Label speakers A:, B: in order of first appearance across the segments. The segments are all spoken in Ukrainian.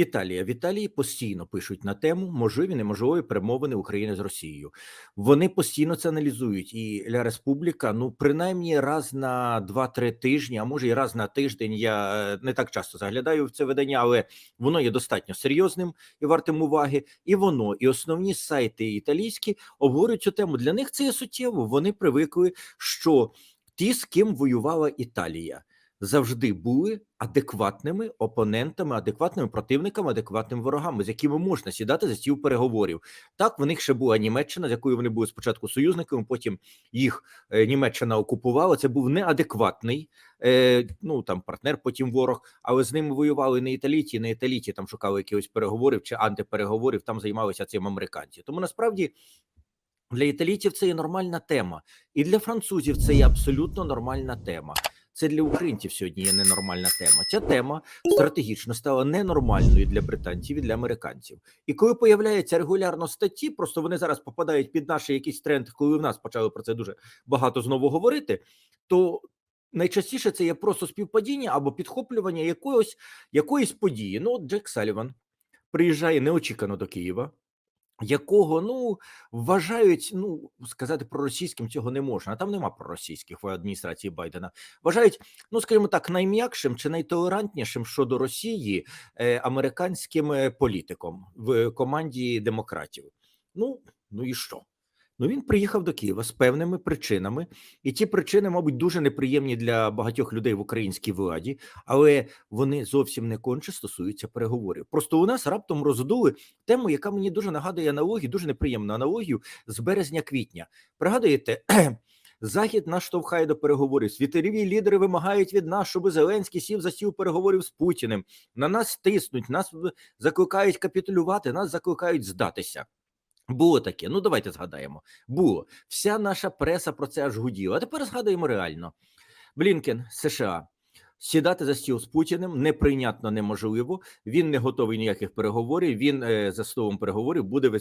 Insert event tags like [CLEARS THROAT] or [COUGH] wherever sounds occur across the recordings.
A: Італія. В Італії постійно пишуть на тему можливі неможливі перемовини України з Росією. Вони постійно це аналізують, і Ля Республіка, ну принаймні раз на 2-3 тижні, а може і раз на тиждень. Я е, не так часто заглядаю в це видання, але воно є достатньо серйозним і вартим уваги. І воно, і основні сайти італійські обговорюють цю тему. Для них це є суттєво. Вони привикли, що ті, з ким воювала Італія завжди були адекватними опонентами, адекватними противниками, адекватними ворогами, з якими можна сідати за стіл переговорів. Так в них ще була Німеччина, з якою вони були спочатку союзниками. Потім їх е, Німеччина окупувала. Це був неадекватний е, ну там партнер, потім ворог. Але з ними воювали не італійці, не італійці там шукали якихось переговорів чи антипереговорів. Там займалися цим американці. Тому насправді. Для італійців це є нормальна тема, і для французів це є абсолютно нормальна тема. Це для українців сьогодні є ненормальна тема. Ця тема стратегічно стала ненормальною для британців і для американців. І коли появляються регулярно статті, просто вони зараз попадають під наш якийсь тренд, коли в нас почали про це дуже багато знову говорити, то найчастіше це є просто співпадіння або підхоплювання якоїсь якоїсь події. Ну, от Джек Саліван приїжджає неочікано до Києва якого ну вважають, ну сказати проросійським цього не можна. Там нема проросійських в адміністрації Байдена. Вважають, ну скажімо так, найм'якшим чи найтолерантнішим щодо Росії е, американським е, політиком в команді демократів. Ну ну і що? Ну він приїхав до Києва з певними причинами, і ті причини, мабуть, дуже неприємні для багатьох людей в українській владі, але вони зовсім не конче стосуються переговорів. Просто у нас раптом роздули тему, яка мені дуже нагадує аналогію, дуже неприємну аналогію з березня-квітня. Пригадуєте? [CLEARS THROAT] Захід нас штовхає до переговорів. Світові лідери вимагають від нас, щоб Зеленський сів за стіл переговорів з Путіним. На нас тиснуть, нас закликають капітулювати, нас закликають здатися. Було таке. Ну давайте згадаємо. Було вся наша преса про це аж гуділа. А тепер згадуємо реально. Блінкен США Сідати за стіл з Путіним неприйнятно неможливо. Він не готовий ніяких переговорів. Він е, за столом переговорів буде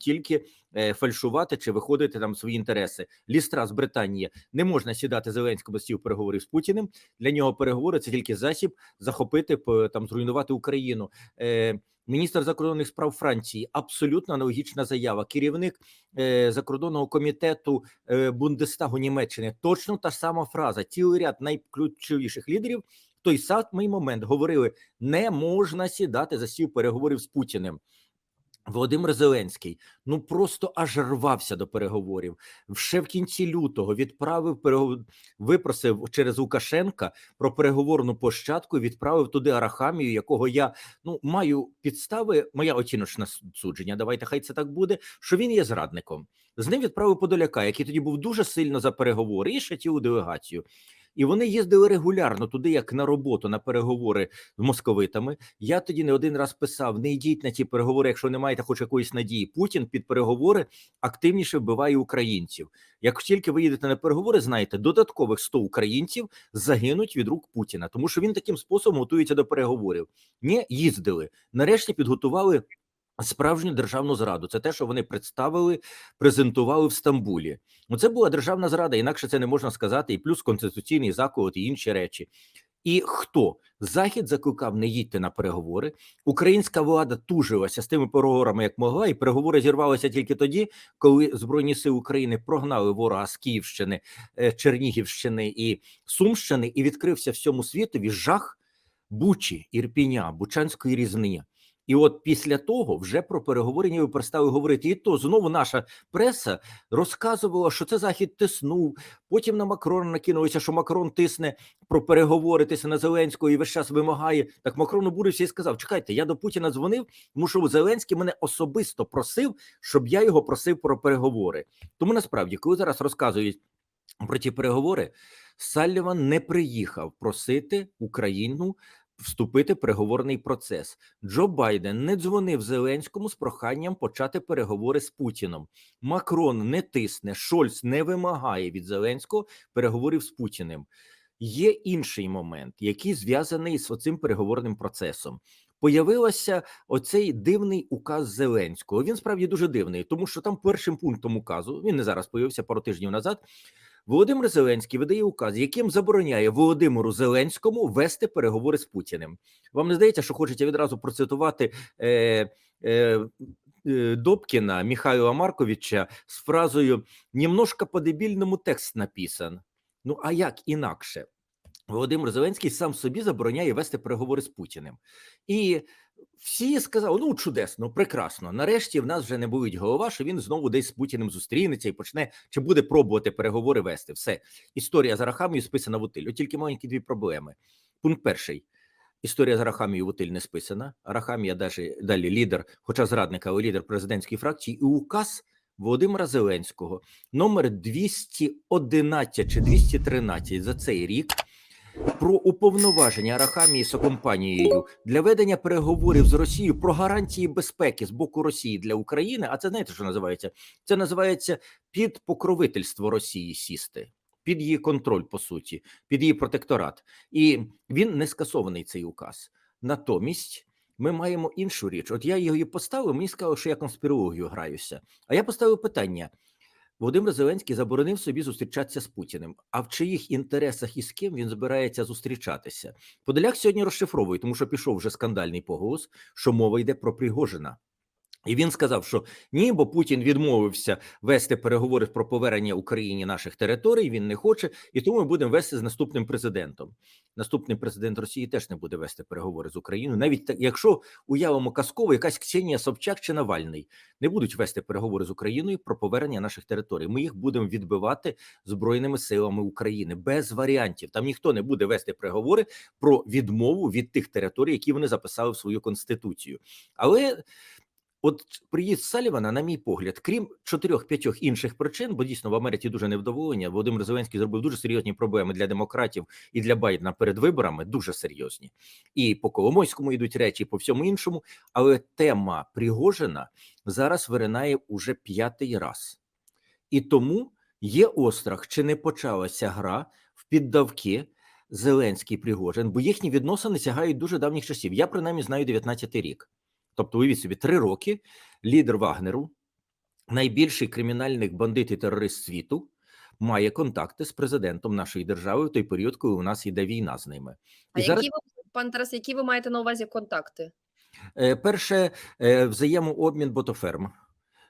A: тільки е, фальшувати чи виходити там свої інтереси. Лістра з Британії не можна сідати Зеленському стіл переговорів з Путіним. Для нього переговори це тільки засіб захопити там, зруйнувати Україну. Е, Міністр закордонних справ Франції абсолютно аналогічна заява. Керівник е, закордонного комітету е, Бундестагу Німеччини точно та сама фраза. Цілий ряд найключовіших лідерів в той самий момент говорили: не можна сідати за стіл переговорів з Путіним. Володимир Зеленський ну просто аж рвався до переговорів. Ще в кінці лютого відправив перегов... випросив через Лукашенка про переговорну площадку. Відправив туди Арахамію, якого я ну маю підстави. Моя оціночна судження. Давайте хай це так буде. Що він є зрадником. З ним відправив Подоляка, який тоді був дуже сильно за переговори і ще цілу делегацію і вони їздили регулярно туди, як на роботу, на переговори з московитами. Я тоді не один раз писав: не йдіть на ті переговори, якщо не маєте хоч якоїсь надії. Путін під переговори активніше вбиває українців. Як тільки ви їдете на переговори, знаєте, додаткових 100 українців загинуть від рук Путіна, тому що він таким способом готується до переговорів. Не їздили нарешті, підготували. Справжню державну зраду це те, що вони представили, презентували в Стамбулі. Ну це була державна зрада, інакше це не можна сказати, і плюс конституційний заклад і інші речі. І хто захід закликав не їдьте на переговори? Українська влада тужилася з тими переговорами, як могла, і переговори зірвалися тільки тоді, коли збройні сили України прогнали ворога з Київщини, е, Чернігівщини і Сумщини, і відкрився всьому світові жах Бучі, Ірпіня, Бучанської різнині. І от після того вже про переговори ніби перестали говорити. І то знову наша преса розказувала, що це захід тиснув. Потім на Макрона накинулися, що Макрон тисне про переговори, тисне на Зеленського і весь час вимагає. Так Макрон обурився і сказав: Чекайте, я до Путіна дзвонив, тому що Зеленський мене особисто просив, щоб я його просив про переговори. Тому насправді, коли зараз розказують про ті переговори, Салліван не приїхав просити Україну вступити переговорний процес. Джо Байден не дзвонив Зеленському з проханням почати переговори з Путіном. Макрон не тисне, Шольц не вимагає від Зеленського переговорів з Путіним. Є інший момент, який зв'язаний з оцим переговорним процесом. Появився оцей дивний указ Зеленського. Він справді дуже дивний, тому що там першим пунктом указу він не зараз появився пару тижнів назад Володимир Зеленський видає указ, яким забороняє Володимиру Зеленському вести переговори з Путіним. Вам не здається, що хочеться відразу процитувати е, е, е, Добкіна Михайла Марковича з фразою «Немножко по-дебільному текст написан. Ну а як інакше? Володимир Зеленський сам собі забороняє вести переговори з Путіним. І всі сказали: ну чудесно, прекрасно. Нарешті в нас вже не болить голова, що він знову десь з Путіним зустрінеться і почне чи буде пробувати переговори вести. Все історія з Арахамією списана в утиль. Тільки маленькі дві проблеми. Пункт перший. Історія з Арахамією в утиль не списана. Арахамія далі, далі лідер, хоча зрадник, але лідер президентської фракції, і указ Володимира Зеленського номер 211 чи 213 за цей рік про уповноваження Арахамії з компанією для ведення переговорів з Росією про гарантії безпеки з боку Росії для України. А це знаєте, що називається? Це називається під покровительство Росії сісти. Під її контроль, по суті, під її протекторат, і він не скасований цей указ. Натомість ми маємо іншу річ. От я її поставив. Мені сказали, що я конспірологію граюся. А я поставив питання: Володимир Зеленський заборонив собі зустрічатися з Путіним. А в чиїх інтересах і з ким він збирається зустрічатися? Подоляк сьогодні розшифровує, тому що пішов вже скандальний поголос, що мова йде про Пригожина. І він сказав, що ні, бо Путін відмовився вести переговори про повернення Україні наших територій. Він не хоче, і тому ми будемо вести з наступним президентом. Наступний президент Росії теж не буде вести переговори з Україною, навіть так, якщо уявимо казково, якась Ксенія Собчак чи Навальний не будуть вести переговори з Україною про повернення наших територій. Ми їх будемо відбивати збройними силами України без варіантів. Там ніхто не буде вести переговори про відмову від тих територій, які вони записали в свою конституцію, але. От приїзд Салівана, на мій погляд, крім чотирьох-п'ятьох інших причин, бо дійсно в Америці дуже невдоволення. Володимир Зеленський зробив дуже серйозні проблеми для демократів і для Байдена перед виборами, дуже серйозні. І по Коломойському йдуть речі, і по всьому іншому. Але тема Пригожина зараз виринає уже п'ятий раз, і тому є острах, чи не почалася гра в піддавки. Зеленський Пригожин, бо їхні відносини сягають дуже давніх часів. Я принаймні знаю 19-й рік. Тобто, уявіть собі, три роки лідер Вагнеру, найбільший кримінальний бандит і терорист світу, має контакти з президентом нашої держави в той період, коли у нас йде війна з ними.
B: А
A: І зараз
B: які ви, пан Тарас, які ви маєте на увазі контакти?
A: е, перше е, взаємообмін ботоферм.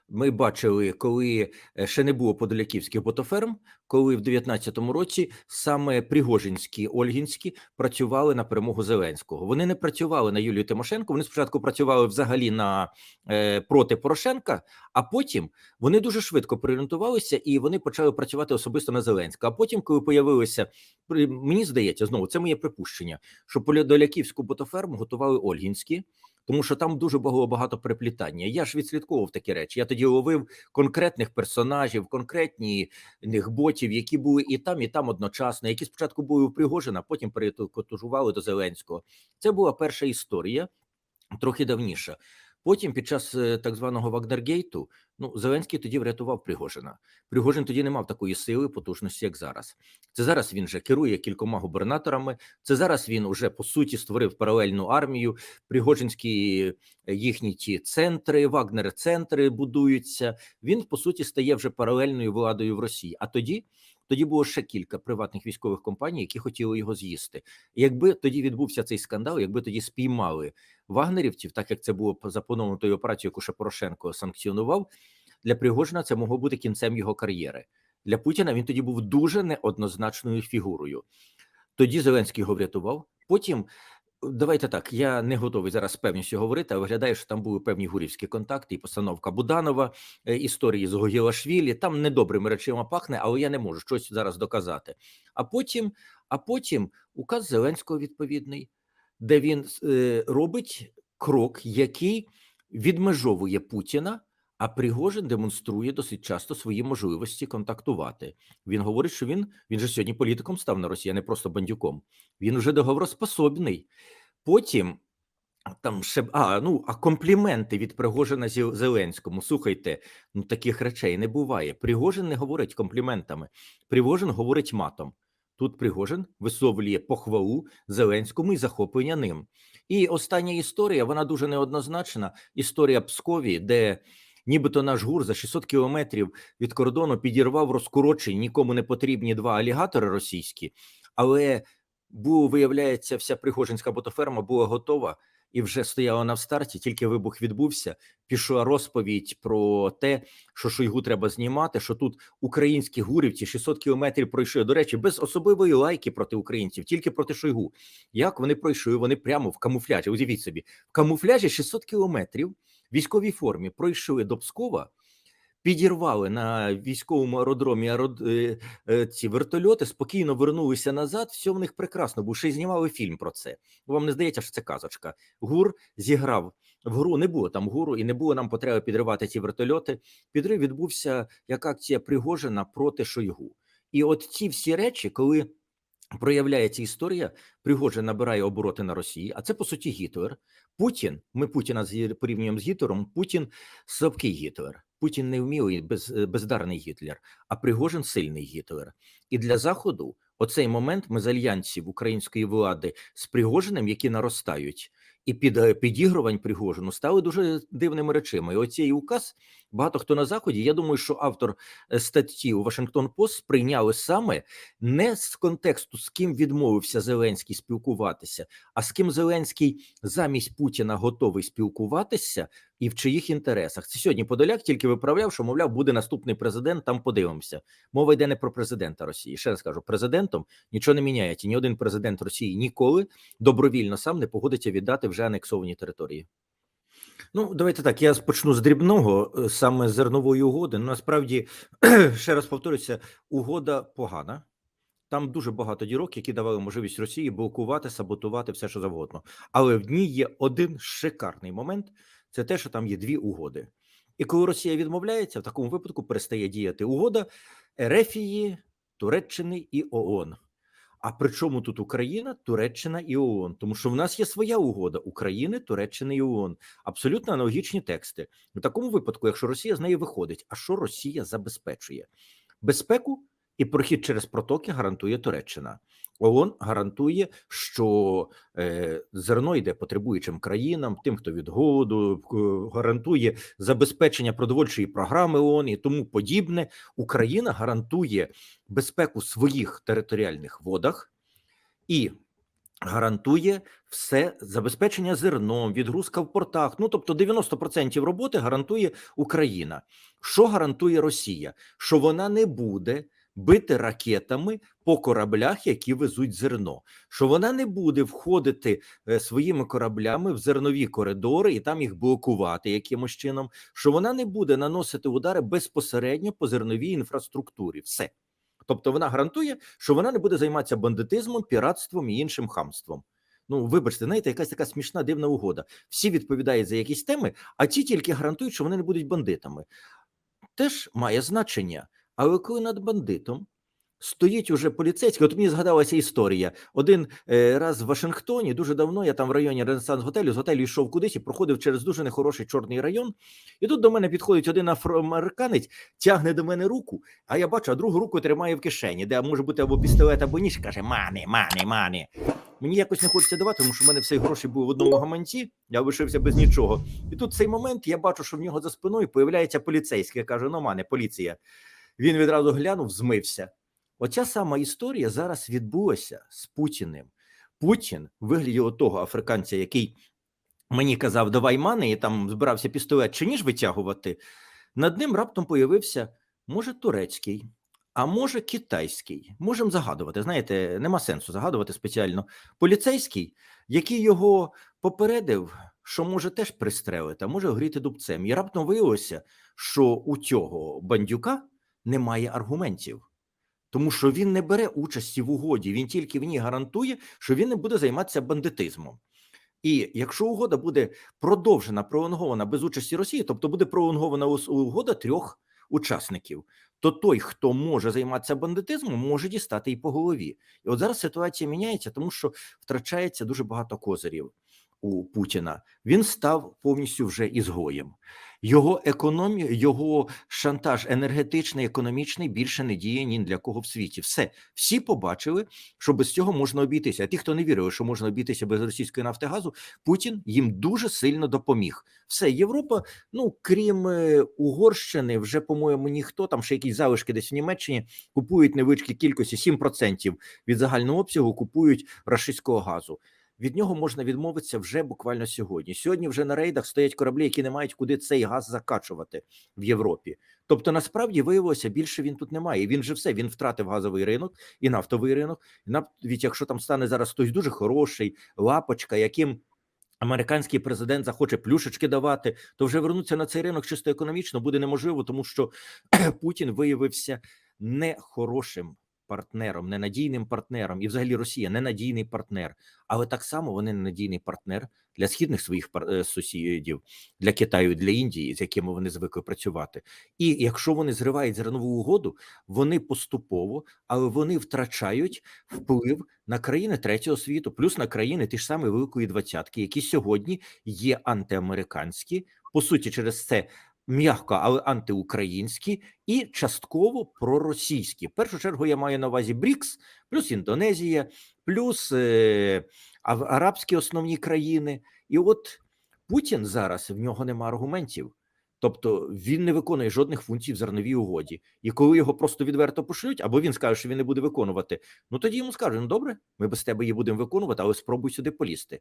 A: Ми бачили, коли е, ще не було подоляківських ботоферм, коли в 19-му році саме Пригожинські, Ольгінські працювали на перемогу Зеленського. Вони не працювали на Юлію Тимошенко. Вони спочатку працювали взагалі на е, проти Порошенка, а потім вони дуже швидко переорієнтувалися і вони почали працювати особисто на Зеленського. А потім, коли появилися, мені здається, знову це моє припущення, що Подоляківську ботоферму готували Ольгінські тому що там дуже було багато приплітання. Я ж відслідковував такі речі. Я тоді ловив конкретних персонажів, конкретні ботів, які були і там, і там одночасно, які спочатку були у Пригожина, потім перекотужували до Зеленського. Це була перша історія, трохи давніша. Потім, під час е, так званого Вагнергейту, ну Зеленський тоді врятував Пригожина. Пригожин тоді не мав такої сили, потужності, як зараз. Це зараз він вже керує кількома губернаторами. Це зараз він уже по суті створив паралельну армію. Пригожинські е, їхні ті центри, Вагнер-центри будуються. Він по суті стає вже паралельною владою в Росії. А тоді. Тоді було ще кілька приватних військових компаній, які хотіли його з'їсти. Якби тоді відбувся цей скандал, якби тоді спіймали вагнерівців, так як це було заплановано тою операцією, яку ще Порошенко санкціонував, для Пригожина це могло бути кінцем його кар'єри. Для Путіна він тоді був дуже неоднозначною фігурою. Тоді Зеленський його врятував. Потім давайте так. Я не готовий зараз певністю говорити, а виглядає, що там були певні гурівські контакти і постановка Буданова, е, історії з Гогілашвілі. Там недобрими речима пахне, але я не можу щось зараз доказати. А потім, а потім указ Зеленського відповідний, де він е, робить крок, який відмежовує Путіна. А Пригожин демонструє досить часто свої можливості контактувати. Він говорить, що він він же сьогодні політиком став на Росії, а не просто бандюком. Він уже договороспособний. Потім там ще а ну а компліменти від Пригожина Зеленському. Слухайте, ну таких речей не буває. Пригожин не говорить компліментами. Пригожин говорить матом. Тут Пригожин висловлює похвалу Зеленському і захоплення ним. І остання історія, вона дуже неоднозначна. Історія Пскові, де нібито наш гур за 600 кілометрів від кордону підірвав розкорочені, нікому не потрібні два алігатори російські, але був, виявляється, вся Пригожинська ботоферма була готова і вже стояла на старті. Тільки вибух відбувся. Пішла розповідь про те, що Шойгу треба знімати. Що тут українські гурівці 600 кілометрів пройшли. До речі, без особливої лайки проти українців, тільки проти Шойгу. Як вони пройшли? Вони прямо в камуфляжі. Уявіть собі, в камуфляжі 600 кілометрів військовій формі пройшли до Пскова. Підірвали на військовому аеродромі аерод... е, е, ці вертольоти, спокійно вернулися назад. Все в них прекрасно, бо ще й знімали фільм про це. Вам не здається, що це казочка? Гур зіграв в гру. Не було там гуру, і не було нам потреби підривати ці вертольоти. Підрив відбувся як акція Пригожина проти Шойгу. І от ці всі речі, коли проявляється історія, Пригожин набирає обороти на Росії, а це по суті Гітлер. Путін. Ми Путіна порівнюємо з Гітлером. Путін слабкий Гітлер. Путін не вмілий, без, е, бездарний Гітлер, а Пригожин сильний Гітлер. І для Заходу оцей момент мезальянсів української влади з Пригожиним, які наростають, і під е, підігрувань Пригожину стали дуже дивними речами. І оцей указ багато хто на заході. Я думаю, що автор е, статті у Вашингтон Пост сприйняли саме не з контексту, з ким відмовився Зеленський спілкуватися, а з ким Зеленський замість Путіна готовий спілкуватися і в чиїх інтересах. Це сьогодні Подоляк тільки виправляв, що мовляв, буде наступний президент. Там подивимося. Мова йде не про президента Росії. Ще раз кажу, президентом нічого не міняється. Ні один президент Росії ніколи добровільно сам не погодиться віддати вже анексовані території. Ну, давайте так. Я почну з дрібного, е, саме зернової угоди. Ну, насправді, [CLEARS THROAT] ще раз повторюся, угода погана. Там дуже багато дірок, які давали можливість Росії блокувати, саботувати все, що завгодно. Але в ній є один шикарний момент: це те, що там є дві угоди. І коли Росія відмовляється, в такому випадку перестає діяти угода Ерефії, Туреччини і ООН. А при чому тут Україна, Туреччина і ООН? Тому що в нас є своя угода України, Туреччини і ООН. Абсолютно аналогічні тексти. У такому випадку, якщо Росія з неї виходить, а що Росія забезпечує? Безпеку і прохід через протоки гарантує Туреччина. ООН гарантує, що е, зерно йде потребуючим країнам, тим, хто від голоду, гарантує забезпечення продовольчої програми ООН і тому подібне. Україна гарантує безпеку своїх територіальних водах і гарантує все забезпечення зерном, відгрузка в портах. Ну тобто 90% роботи гарантує Україна. Що гарантує Росія? Що вона не буде бити ракетами по кораблях, які везуть зерно, що вона не буде входити е, своїми кораблями в зернові коридори і там їх блокувати якимось чином, що вона не буде наносити удари безпосередньо по зерновій інфраструктурі. Все. Тобто вона гарантує, що вона не буде займатися бандитизмом, піратством і іншим хамством. Ну, вибачте, знаєте, якась така смішна дивна угода. Всі відповідають за якісь теми, а ті тільки гарантують, що вони не будуть бандитами. Теж має значення. Але коли над бандитом стоїть уже поліцейський, от мені згадалася історія. Один е, раз в Вашингтоні, дуже давно, я там в районі Ренесанс готелю, з готелю йшов кудись і проходив через дуже нехороший чорний район. І тут до мене підходить один афроамериканець, тягне до мене руку, а я бачу, а другу руку тримає в кишені, де може бути або пістолет, або ніж, каже: мани, мани, мани. Мені якось не хочеться давати, тому що в мене всі гроші були в одному гаманці, я лишився без нічого. І тут цей момент я бачу, що в нього за спиною появляється поліцейський. Я кажу: ну, мане, поліція. Він відразу глянув, змився. Оця сама історія зараз відбулася з Путіним. Путін в вигляді того африканця, який мені казав, давай мани, і там збирався пістолет чи ніж витягувати. Над ним раптом появився, може, турецький, а може, китайський. Можемо загадувати. Знаєте, нема сенсу загадувати спеціально. Поліцейський, який його попередив, що може теж пристрелити, а може гріти дубцем. І раптом виявилося, що у цього бандюка немає аргументів. Тому що він не бере участі в угоді, він тільки в ній гарантує, що він не буде займатися бандитизмом. І якщо угода буде продовжена, пролонгована без участі Росії, тобто буде пролонгована угода трьох учасників, то той, хто може займатися бандитизмом, може дістати і по голові. І от зараз ситуація міняється, тому що втрачається дуже багато козирів. У Путіна, він став повністю вже ізгоєм. Його економія, його шантаж енергетичний, економічний більше не діє ні для кого в світі. Все, всі побачили, що без цього можна обійтися. А ті, хто не вірив, що можна обійтися без російської нафти газу, Путін їм дуже сильно допоміг. Все, Європа, ну крім е, Угорщини, вже по-моєму ніхто там ще якісь залишки десь в Німеччині купують невеличкі кількості 7% від загального обсягу купують рашистського газу. Від нього можна відмовитися вже буквально сьогодні. Сьогодні вже на рейдах стоять кораблі, які не мають куди цей газ закачувати в Європі. Тобто, насправді виявилося, більше він тут немає. Він же все він втратив газовий ринок і нафтовий ринок. І навіть якщо там стане зараз хтось дуже хороший, лапочка, яким американський президент захоче плюшечки давати, то вже вернутися на цей ринок чисто економічно буде неможливо, тому що [CLEARS THROAT] Путін виявився нехорошим партнером, ненадійним партнером, і взагалі Росія ненадійний партнер. Але так само вони ненадійний партнер для східних своїх е, сусідів, для Китаю, для Індії, з якими вони звикли працювати. І якщо вони зривають зернову угоду, вони поступово, але вони втрачають вплив на країни третього світу, плюс на країни ті ж самі Великої двадцятки, які сьогодні є антиамериканські, по суті, через це. М'яко, але антиукраїнські і частково проросійські. В першу чергу я маю на увазі БРІКС, плюс Індонезія, плюс е, арабські основні країни. І от Путін зараз в нього нема аргументів. Тобто він не виконує жодних функцій в зерновій угоді. І коли його просто відверто пошлють, або він скаже, що він не буде виконувати, ну тоді йому скажуть: ну добре, ми без тебе її будемо виконувати, але спробуй сюди полізти.